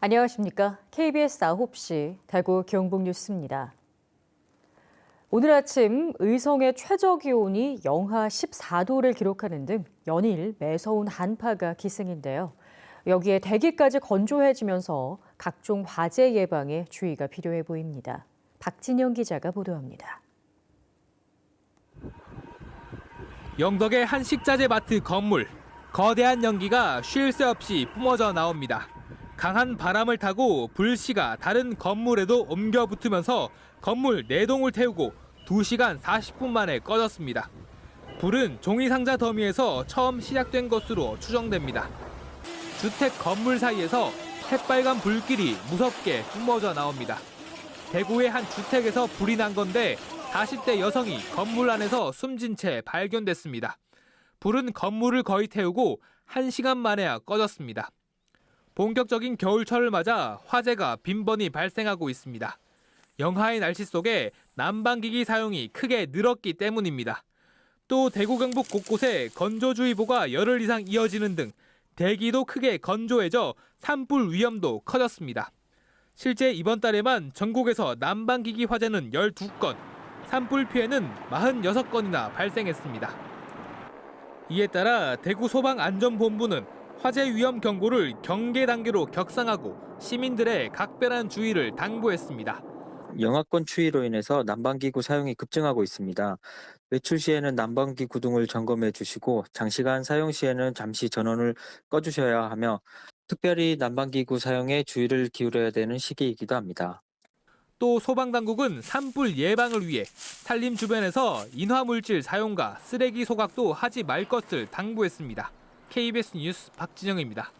안녕하십니까. KBS 9시 대구 경북 뉴스입니다. 오늘 아침 의성의 최저 기온이 영하 14도를 기록하는 등 연일 매서운 한파가 기승인데요. 여기에 대기까지 건조해지면서 각종 화재 예방에 주의가 필요해 보입니다. 박진영 기자가 보도합니다. 영덕의 한 식자재 마트 건물. 거대한 연기가 쉴 새 없이 뿜어져 나옵니다. 강한 바람을 타고 불씨가 다른 건물에도 옮겨 붙으면서 건물 4동을 태우고 2시간 40분 만에 꺼졌습니다. 불은 종이 상자 더미에서 처음 시작된 것으로 추정됩니다. 주택 건물 사이에서 새빨간 불길이 무섭게 뿜어져 나옵니다. 대구의 한 주택에서 불이 난 건데 40대 여성이 건물 안에서 숨진 채 발견됐습니다. 불은 건물을 거의 태우고 1시간 만에야 꺼졌습니다. 본격적인 겨울철을 맞아 화재가 빈번히 발생하고 있습니다. 영하의 날씨 속에 난방기기 사용이 크게 늘었기 때문입니다. 또 대구 경북 곳곳에 건조주의보가 열흘 이상 이어지는 등 대기도 크게 건조해져 산불 위험도 커졌습니다. 실제 이번 달에만 전국에서 난방기기 화재는 12건, 산불 피해는 46건이나 발생했습니다. 이에 따라 대구 소방안전본부는 화재 위험 경보를 경계 단계로 격상하고 시민들의 각별한 주의를 당부했습니다. 영하권 추위로 인해서 난방기구 사용이 급증하고 있습니다. 외출 시에는 난방기구 등을 점검해 주시고 장시간 사용 시에는 잠시 전원을 꺼주셔야 하며 특별히 난방기구 사용에 주의를 기울여야 되는 시기이기도 합니다. 또 소방당국은 산불 예방을 위해 산림 주변에서 인화물질 사용과 쓰레기 소각도 하지 말 것을 당부했습니다. KBS 뉴스 박진영입니다.